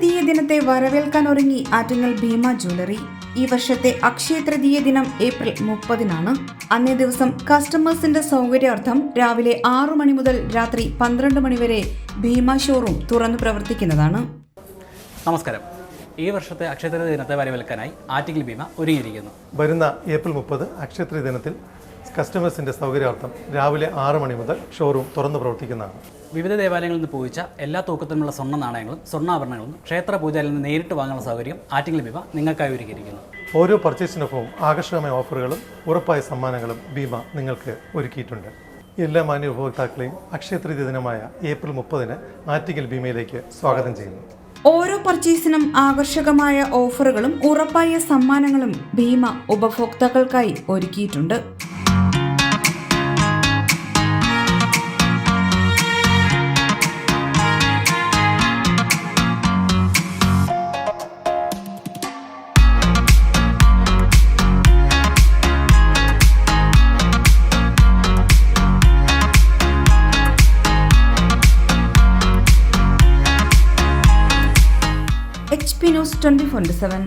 ദിനത്തെ വരവേൽക്കാൻ ഒരുങ്ങി ആറ്റിങ്ങൽ ഭീമ ജ്വല്ലറി. ഈ വർഷത്തെ അക്ഷയ തൃതീയ ദിനം ഏപ്രിൽ മുപ്പതിനാണ്. അന്നേ ദിവസം കസ്റ്റമേഴ്സിന്റെ സൗകര്യാർത്ഥം രാവിലെ ആറു മണി മുതൽ രാത്രി പന്ത്രണ്ട് മണി വരെ ഭീമ ഷോറൂം തുറന്നു പ്രവർത്തിക്കുന്നതാണ്. നമസ്കാരം. ഈ വർഷത്തെ അക്ഷയതൃ ദിനത്തെ വരവേൽക്കാനായി ആറ്റിക്കൽ ഭീമ ഒരുങ്ങിയിരിക്കുന്നു. വരുന്ന ഏപ്രിൽ മുപ്പത് അക്ഷയത്രി ദിനത്തിൽ കസ്റ്റമേഴ്സിന്റെ സൗകര്യാർത്ഥം രാവിലെ ആറ് മണി മുതൽ ഷോറൂം തുറന്നു പ്രവർത്തിക്കുന്നതാണ്. വിവിധ ദേവാലയങ്ങളിൽ നിന്ന് പൂജിച്ച എല്ലാ തൂക്കത്തിനുള്ള സ്വർണ നാണയങ്ങളും സ്വർണാഭരണങ്ങളും ക്ഷേത്ര പൂജയിൽ നിന്ന് നേരിട്ട് വാങ്ങാനുള്ള സൗകര്യം ആറ്റിങ്ങൽ ഭീമ നിങ്ങൾക്കായി ഒരുക്കിയിരിക്കുന്നു. ഓരോ പർച്ചേസിനൊപ്പം ആകർഷകമായ ഓഫറുകളും ഉറപ്പായ സമ്മാനങ്ങളും ഭീമ നിങ്ങൾക്ക് ഒരുക്കിയിട്ടുണ്ട്. എല്ലാ മാന്യ ഉപഭോക്താക്കളെയും അക്ഷയത്രി ദിനമായ ഏപ്രിൽ മുപ്പതിന് ആറ്റിങ്ങൽ ഭീമയിലേക്ക് സ്വാഗതം ചെയ്യുന്നു. ഓരോ പർച്ചേസിനും ആകർഷകമായ ഓഫറുകളും ഉറപ്പായ സമ്മാനങ്ങളും ഭീമ ഉപഭോക്താക്കൾക്കായി ഒരുക്കിയിട്ടുണ്ട്. H P news twenty four seven